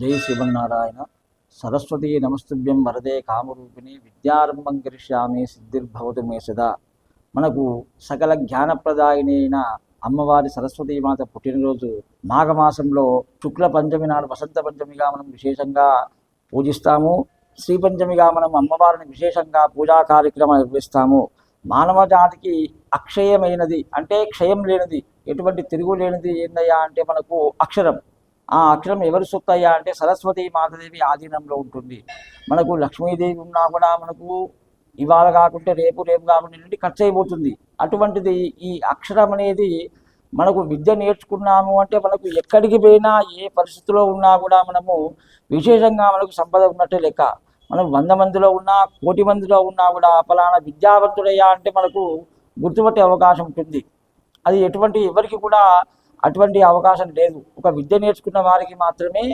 జై శ్రీమన్నారాయణ. సరస్వతీ నమస్తుభ్యం వరదే కామరూపిణి. విద్యారంభం కరిష్యామి సిద్ధిర్భవతు మే సదా. మనకు సకల జ్ఞానప్రదాయిని అమ్మవారి సరస్వతీ మాత పుట్టినరోజు మాఘమాసంలో శుక్ల పంచమి నాడు వసంత పంచమిగా మనం విశేషంగా పూజిస్తాము. శ్రీ పంచమిగా మనం అమ్మవారిని విశేషంగా పూజా కార్యక్రమాలు నిర్వహిస్తాము. మానవ జాతికి అక్షయమైనది అంటే క్షయం లేనిది ఎటువంటి తిరుగు లేనిది ఏందయ్యా అంటే మనకు అక్షరం. ఆ అక్షరం ఎవరు సొత్తయ్యా అంటే సరస్వతి మాతాదేవి ఆధీనంలో ఉంటుంది. మనకు లక్ష్మీదేవి ఉన్నా కూడా మనకు ఇవాళ కాకుంటే రేపు రేపు కాకుండా నుండి ఖర్చు అయిపోతుంది అటువంటిది ఈ అక్షరం అనేది మనకు విద్య నేర్చుకున్నాము అంటే మనకు ఎక్కడికి పోయినా ఏ పరిస్థితిలో ఉన్నా కూడా మనము విశేషంగా మనకు సంపద ఉన్నట్టే లెక్క. మనం వంద మందిలో ఉన్నా కోటి మందిలో ఉన్నా కూడా ఫలానా విద్యావంతుడయ్యా అంటే మనకు గుర్తుపట్టే అవకాశం ఉంటుంది. అది ఎటువంటి ఎవరికి కూడా అటువంటి అవకాశం లేదు. ఒక విద్య నేర్చుకున్న వారికి మాత్రమే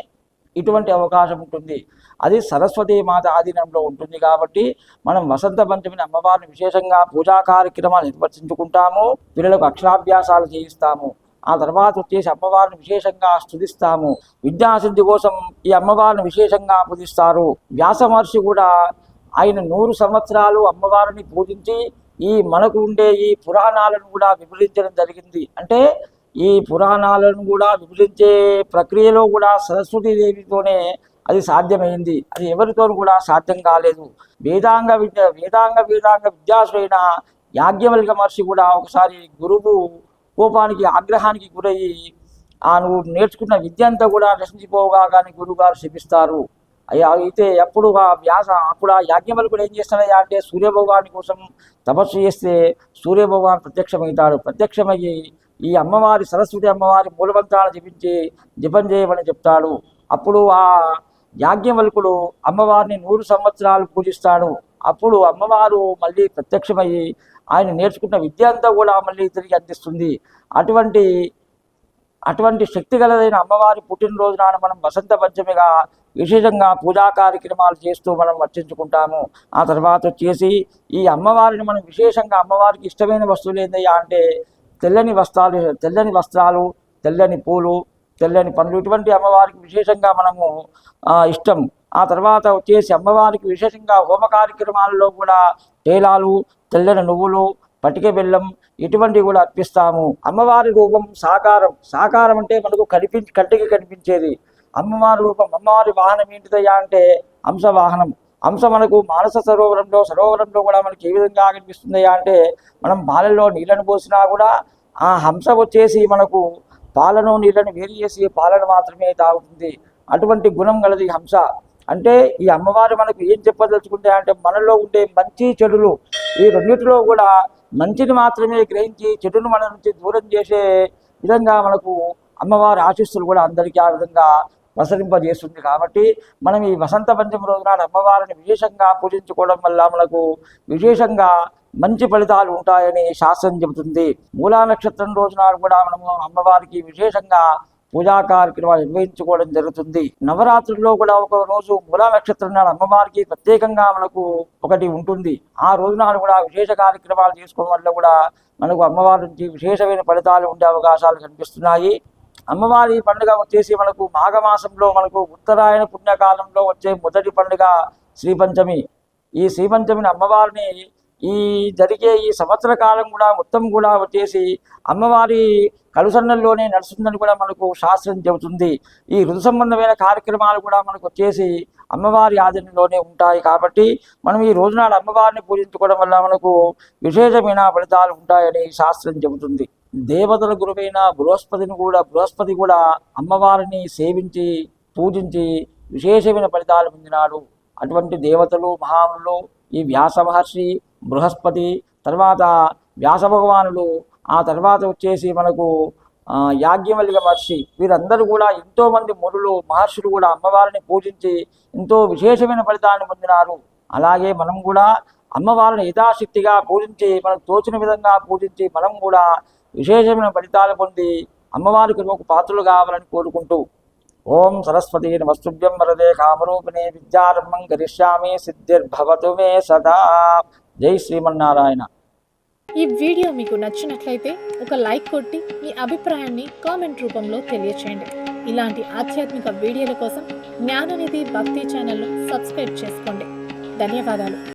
ఇటువంటి అవకాశం ఉంటుంది. అది సరస్వతి మాత ఆధీనంలో ఉంటుంది కాబట్టి మనం వసంత పంచమిని అమ్మవారిని విశేషంగా పూజా కార్యక్రమాలు నిర్వర్తించుకుంటాము. పిల్లలకు అక్షరాభ్యాసాలు చేయిస్తాము. ఆ తర్వాత వచ్చేసి అమ్మవారిని విశేషంగా స్థుతిస్తాము. విద్యాసిద్ధి కోసం ఈ అమ్మవారిని విశేషంగా పూజిస్తారు. వ్యాస మహర్షి కూడా ఆయన నూరు సంవత్సరాలు అమ్మవారిని పూజించి ఈ మనకు ఉండే ఈ పురాణాలను కూడా విభజించడం జరిగింది. అంటే ఈ పురాణాలను కూడా విభజించే ప్రక్రియలో కూడా సరస్వతీదేవితోనే అది సాధ్యమైంది. అది ఎవరితో కూడా సాధ్యం కాలేదు. వేదాంగ విద్య వేదాంగ వేదాంగ విద్యాసుడైన యాజ్ఞవల్క మహర్షి కూడా ఒకసారి గురువు కోపానికి ఆగ్రహానికి గురయ్యి ఆ నువ్వు నేర్చుకున్న విద్య అంతా కూడా నశించిపోగా కానీ గురువుగారు శపిస్తారు. అయ్యా అయితే అప్పుడు ఆ వ్యాస అప్పుడు ఆ యాజ్ఞవల్కుడు ఏం చేస్తాడయ్యా అంటే సూర్యభగవాని కోసం తపస్సు చేస్తే సూర్యభగవాన్ ప్రత్యక్షమవుతాడు. ప్రత్యక్షమయ్యి ఈ అమ్మవారి సరస్వతి అమ్మవారి మూలమంత్రాలు జపించి జపం చేయమని చెప్తాడు. అప్పుడు ఆ యాజ్ఞవల్కుడు అమ్మవారిని నూరు సంవత్సరాలు పూజిస్తాడు. అప్పుడు అమ్మవారు మళ్ళీ ప్రత్యక్షమయ్యి ఆయన నేర్చుకున్న విద్య అంతా కూడా మళ్ళీ తిరిగి అందిస్తుంది. అటువంటి అటువంటి శక్తి గలదైన అమ్మవారి పుట్టినరోజు నాడు మనం వసంత పంచమిగా విశేషంగా పూజా కార్యక్రమాలు చేస్తూ మనం వర్తించుకుంటాము. ఆ తర్వాత వచ్చేసి ఈ అమ్మవారిని మనం విశేషంగా అమ్మవారికి ఇష్టమైన వస్తువులు ఏందయ్యా అంటే తెల్లని వస్త్రాలు తెల్లని వస్త్రాలు తెల్లని పూలు తెల్లని పనులు ఇటువంటి అమ్మవారికి విశేషంగా మనము ఇష్టం. ఆ తర్వాత వచ్చేసి అమ్మవారికి విశేషంగా హోమ కార్యక్రమాల్లో కూడా తేలాలు తెల్లని నువ్వులు పటిక బెల్లం ఇటువంటివి కూడా అర్పిస్తాము. అమ్మవారి రూపం సాకారం. సాకారం అంటే మనకు కనిపించి కంటికి కనిపించేది. అమ్మవారి రూపం అమ్మవారి వాహనం ఏంటిదయ్యా అంటే అంశవాహనం. అంశం హంస మనకు మానస సరోవరంలో సరోవరంలో కూడా మనకి ఏ విధంగా కనిపిస్తుంది అంటే మనం పాలల్లో నీళ్ళను పోసినా కూడా ఆ హంస వచ్చేసి మనకు పాలను నీళ్ళను వేరు చేసి పాలను మాత్రమే తాగుతుంది. అటువంటి గుణం గలది హంస. అంటే ఈ అమ్మవారు మనకు ఏం చెప్పదలుచుకుంటే అంటే మనలో ఉండే మంచి చెడులు ఈ రెండింటిలో కూడా మంచిని మాత్రమే గ్రహించి చెడును మన నుంచి దూరం చేసే విధంగా మనకు అమ్మవారి ఆశీస్సులు కూడా అందరికీ ఆ విధంగా ప్రసరింపజేస్తుంది కాబట్టి మనం ఈ వసంత పంచమి రోజు అమ్మవారిని విశేషంగా పూజించుకోవడం వల్ల మనకు విశేషంగా మంచి ఫలితాలు ఉంటాయని శాస్త్రం చెబుతుంది. మూలా నక్షత్రం రోజు కూడా మనము అమ్మవారికి విశేషంగా పూజా కార్యక్రమాలు నిర్వహించుకోవడం జరుగుతుంది. నవరాత్రుల్లో కూడా ఒక రోజు మూలా నక్షత్రం నాడు అమ్మవారికి ప్రత్యేకంగా మనకు ఒకటి ఉంటుంది. ఆ రోజు నాడు కూడా విశేష కార్యక్రమాలు చేసుకోవడం వల్ల కూడా మనకు అమ్మవారి నుంచి విశేషమైన ఫలితాలు ఉండే అవకాశాలు కనిపిస్తున్నాయి. అమ్మవారి పండుగ వచ్చేసి మనకు మాఘమాసంలో మనకు ఉత్తరాయణ పుణ్యకాలంలో వచ్చే మొదటి పండుగ శ్రీపంచమి. ఈ శ్రీపంచమిని అమ్మవారిని ఈ జరిగే ఈ సంవత్సర కాలం కూడా మొత్తం కూడా వచ్చేసి అమ్మవారి కలుసన్నల్లోనే నడుస్తుందని కూడా మనకు శాస్త్రం చెబుతుంది. ఈ ఋతు సంబంధమైన కార్యక్రమాలు కూడా మనకు వచ్చేసి అమ్మవారి ఆధీనంలోనే ఉంటాయి కాబట్టి మనం ఈ రోజునాడు అమ్మవారిని పూజించుకోవడం వల్ల మనకు విశేషమైన ఫలితాలు ఉంటాయని శాస్త్రం చెబుతుంది. దేవతల గురువైన బృహస్పతిని కూడా బృహస్పతి కూడా అమ్మవారిని సేవించి పూజించి విశేషమైన ఫలితాలు పొందినాడు. అటువంటి దేవతలు మహాములు ఈ వ్యాస మహర్షి బృహస్పతి తర్వాత వ్యాస భగవానులు ఆ తర్వాత వచ్చేసి మనకు యాజ్ఞవల్లిక మహర్షి వీరందరూ కూడా ఎంతోమంది మురులు మునులు మహర్షులు కూడా అమ్మవారిని పూజించి ఎంతో విశేషమైన ఫలితాన్ని పొందినారు. అలాగే మనం కూడా అమ్మవారిని యథాశక్తిగా పూజించి మనకు తోచిన విధంగా పూజించి మనం కూడా విశేషమైన ఫలితాలు పొంది అమ్మవారి కృపకు పాత్రలు కావాలని కోరుకుంటూ ఓం సరస్వతి నమస్తుభ్యం వరదే కామరూపిణి విద్యారంభం కరిష్యామి సిద్ధిర్భవతు మే సదా. జై శ్రీమన్నారాయణ. ఈ వీడియో మీకు నచ్చినట్లయితే ఒక లైక్ కొట్టి మీ అభిప్రాయాన్ని కామెంట్ రూపంలో తెలియచేయండి. ఇలాంటి ఆధ్యాత్మిక వీడియోల కోసం జ్ఞాననిధి భక్తి ఛానల్ను సబ్స్క్రైబ్ చేసుకోండి. ధన్యవాదాలు.